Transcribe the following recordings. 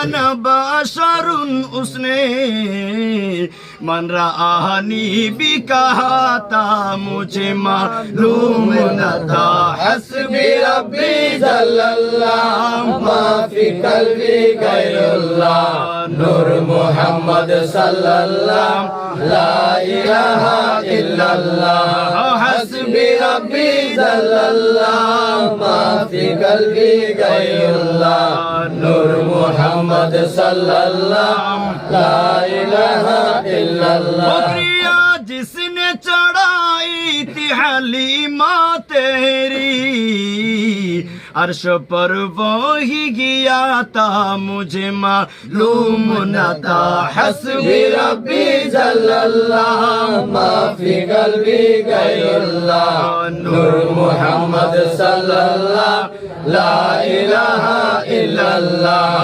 कान बशरुन उसने। मन रहानी भी कहा था मुझे मालूम न था। हसबी रब्बी जल्लल्लाह माफ़ी कल्बी गैरुल्लाह, नूर मोहम्मद सल्लल्लाह ला इलाहा इल्लल्लाह। हसबी रब्बी जल्लल्लाह माफ़ी कल्बी गैरुल्लाह मोहम्मद सल्लल्लाहु जिसने चढ़ाई थी हलीमा तेरी अर्श पर वो ही गया था मुझे मालूम न था। भी रबी जल्लल्लाह माफ़ी गलबी गैरुल्लाह। नूर मोहम्मद सल्लल्लाह ला इलाहा ইল্লাল্লাহ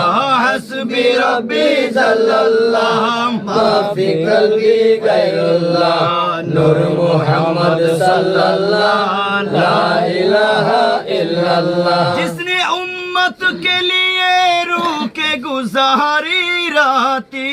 হাসবি রব্বি জাল্লাল্লাহ মা ফি কলবি গায়রুল্লাহ, নূর মুহাম্মদ সাল্লাল্লাহ, লা ইলাহা ইল্লাল্লাহ। জিসনে উম্মত কে লিয়ে রুকে গুজারি রাতি